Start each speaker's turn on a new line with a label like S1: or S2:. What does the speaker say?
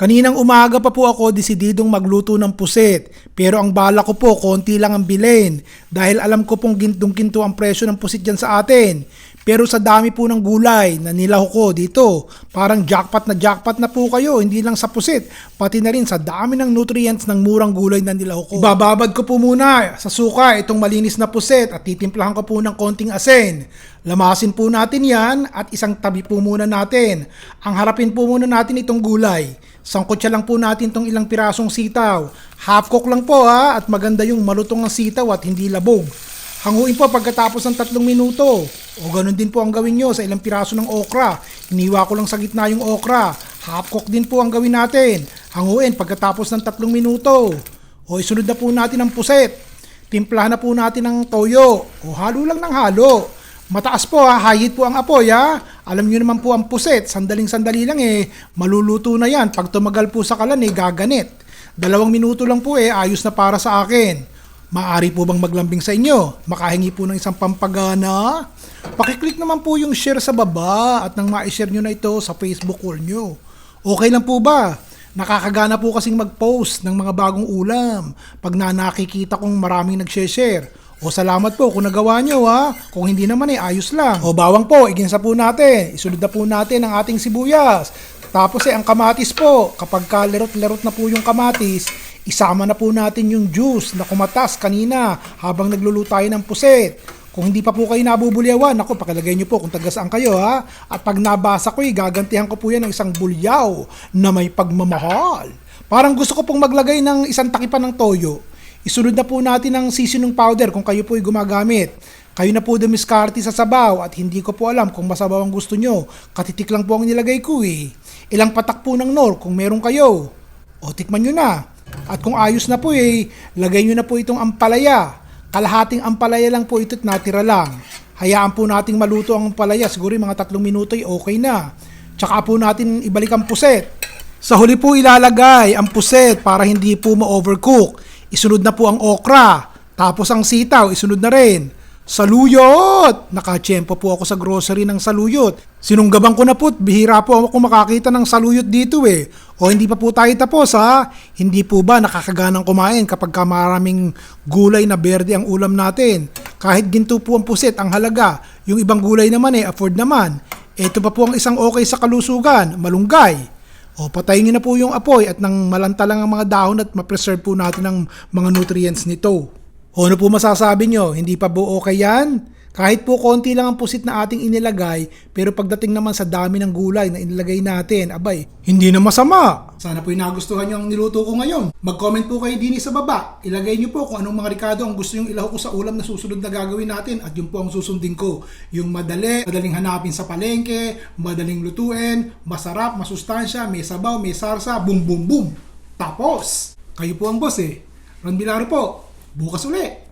S1: Kaninang umaga pa po ako desididong magluto ng puset. Pero ang bala ko po, konti lang ang bilhin. Dahil alam ko pong gintong-ginto ang presyo ng pusit dyan sa atin. Pero sa dami po ng gulay na nilaho ko dito, parang jackpot na jackpot na po kayo, hindi lang sa pusit, pati na rin sa dami ng nutrients ng murang gulay na nilaho ko. Ibababad ko po muna sa suka itong malinis na puset at titimplahan ko po ng konting asin. Lamasin po natin yan at isang tabi po muna natin. Ang harapin po muna natin itong gulay. Sangkot lang po natin itong ilang pirasong sitaw. Half cook lang po ha at maganda yung malutong ang sitaw at hindi labog. Hanguin po pagkatapos ng tatlong minuto. O ganun din po ang gawin nyo sa ilang piraso ng okra. Iniwa ko lang sa gitna yung okra. Half cook din po ang gawin natin. Hanguin pagkatapos ng tatlong minuto. O isunod na po natin ang puset. Timplahan na po natin ng toyo. O halo lang ng halo. Mataas po ha, heat po ang apoy ha. Alam nyo naman po ang puset, sandaling sandali lang eh. Maluluto na yan. Pag tumagal po sa kalan eh, gaganit. Dalawang minuto lang po eh, ayos na para sa akin. Maari po bang maglambing sa inyo? Makahingi po ng isang pampagana? Pakiclick naman po yung share sa baba at nang ma-share nyo na ito sa Facebook wall nyo. Okay lang po ba? Nakakagana po kasing mag-post ng mga bagong ulam pag na nakikita kong maraming nag-share. O salamat po kung nagawa nyo ha. Kung hindi naman eh, ayos lang. O bawang po, iginsa po natin. Isunod na po natin ang ating sibuyas. Tapos eh, ang kamatis po. Kapag ka lerot-lerot na po yung kamatis, isama na po natin yung juice na kumatas kanina habang nagluluto tayo ng puset. Kung hindi pa po kayo nabubulyawan, ako pakilagay nyo po kung taga saan kayo ha. At pag nabasa ko, eh, gagantihan ko po yan ng isang bulyaw na may pagmamahal. Parang gusto ko pong maglagay ng isang takipan ng toyo. Isunod na po natin ang seasoning powder kung kayo po ay gumagamit. Kayo na po dumiskarte sa sabaw at hindi ko po alam kung masabaw ang gusto nyo. Katitik lang po ang nilagay ko eh. Ilang patak po ng nor kung meron kayo. O tikman nyo na. At kung ayos na po eh, lagay nyo na po itong ampalaya. Kalahating ampalaya lang po ito't natira lang. Hayaan po nating maluto ang ampalaya. Siguro mga tatlong minuto ay okay na. Tsaka po natin ibalik ang puset. Sa huli po ilalagay ang puset para hindi po ma-overcook. Isunod na po ang okra. Tapos ang sitaw, isunod na rin. Saluyot! Nakachempo po ako sa grocery ng saluyot. Sinunggabang ko na po, bihira po ako makakita ng saluyot dito eh. O hindi pa po tayo tapos ha? Hindi po ba nakakaganang kumain kapag ka maraming gulay na berde ang ulam natin? Kahit ginto po ang pusit, ang halaga. Yung ibang gulay naman eh, afford naman. Ito pa po ang isang okay sa kalusugan, malunggay. O patayin na po yung apoy at nang malanta lang ang mga dahon at ma-preserve po natin ang mga nutrients nito. O ano po masasabi nyo? Hindi pa po okay yan? Kahit po konti lang ang pusit na ating inilagay, pero pagdating naman sa dami ng gulay na inilagay natin, abay, hindi na masama. Sana po nagustuhan nyo ang niluto ko ngayon. Mag-comment po kayo din sa baba. Ilagay nyo po kung anong mga rikado ang gusto nyong ilaho ko sa ulam na susunod na gagawin natin at yun po ang susundin ko. Yung madali, madaling hanapin sa palengke, madaling lutuin, masarap, masustansya, may sabaw, may sarsa, boom boom boom. Tapos, kayo po ang boss eh. Ron Bilaro po. Bukas uli.